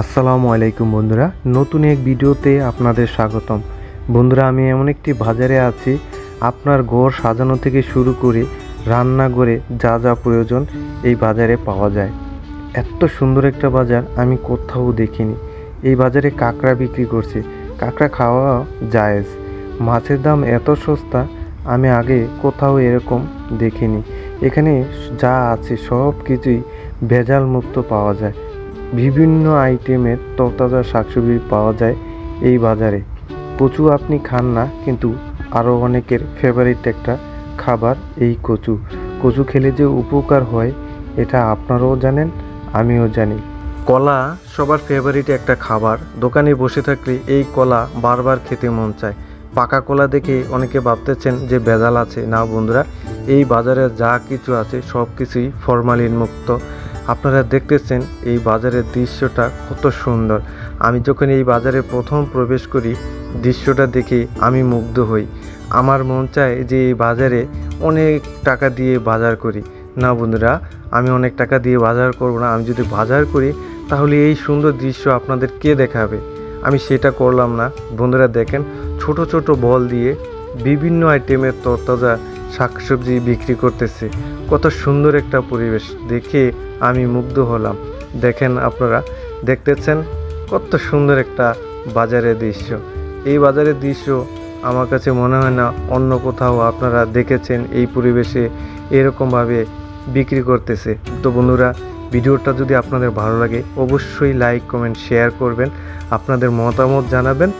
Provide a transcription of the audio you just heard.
আসসালামু আলাইকুম বন্ধুরা, নতুন এক ভিডিওতে আপনাদের স্বাগতম। বন্ধুরা, আমি এমন একটি বাজারে আছি, আপনার ঘর সাজানো থেকে শুরু করে রান্নাঘরে যা যা প্রয়োজন এই বাজারে পাওয়া যায়। এত সুন্দর একটা বাজার আমি কোথাও দেখিনি। এই বাজারে কাঁকড়া বিক্রি করছে, কাঁকড়া খাওয়া জায়েজ। মাছের দাম এত সস্তা, আমি আগে কোথাও এরকম দেখিনি। এখানে যা আছে সব কিছুই ভেজাল মুক্ত পাওয়া যায়। বিভিন্ন আইটেমের তরতাজা শাকসবজি পাওয়া যায় এই বাজারে। কচু আপনি খান না, কিন্তু আরও অনেকের ফেভারিট একটা খাবার এই কচু। কচু খেলে যে উপকার হয়, এটা আপনারাও জানেন, আমিও জানি। কলা সবার ফেভারিট একটা খাবার। দোকানে বসে থাকলে এই কলা বারবার খেতে মন চায়। পাকা কলা দেখে অনেকে ভাবতেছেন যে ভেজাল আছে। না বন্ধুরা, এই বাজারে যা কিছু আছে সব কিছুই ফরমালিন মুক্ত। আপনারা দেখতেছেন এই বাজারের দৃশ্যটা কত সুন্দর। আমি যখন এই বাজারে প্রথম প্রবেশ করি, দৃশ্যটা দেখে আমি মুগ্ধ হই। আমার মন চায় যে এই বাজারে অনেক টাকা দিয়ে বাজার করি। না বন্ধুরা, আমি অনেক টাকা দিয়ে বাজার করব না। আমি যদি বাজার করি, তাহলে এই সুন্দর দৃশ্য আপনাদের কে দেখাবে? আমি সেটা করলাম না। বন্ধুরা দেখেন, ছোট ছোট বল দিয়ে বিভিন্ন আইটেমের তরতাজা শাকসবজি বিক্রি করতেছে। কত সুন্দর একটা পরিবেশ দেখে আমি মুগ্ধ হলাম। দেখেন আপনারা, দেখতেছেন কত সুন্দর একটা বাজারের দৃশ্য। এই বাজারের দৃশ্য আমার কাছে মনে হয় না অন্য কোথাও আপনারা দেখেছেন এই পরিবেশে এরকমভাবে বিক্রি করতেছে। তো বন্ধুরা, ভিডিওটা যদি আপনাদের ভালো লাগে অবশ্যই লাইক, কমেন্ট, শেয়ার করবেন। আপনাদের মতামত জানাবেন।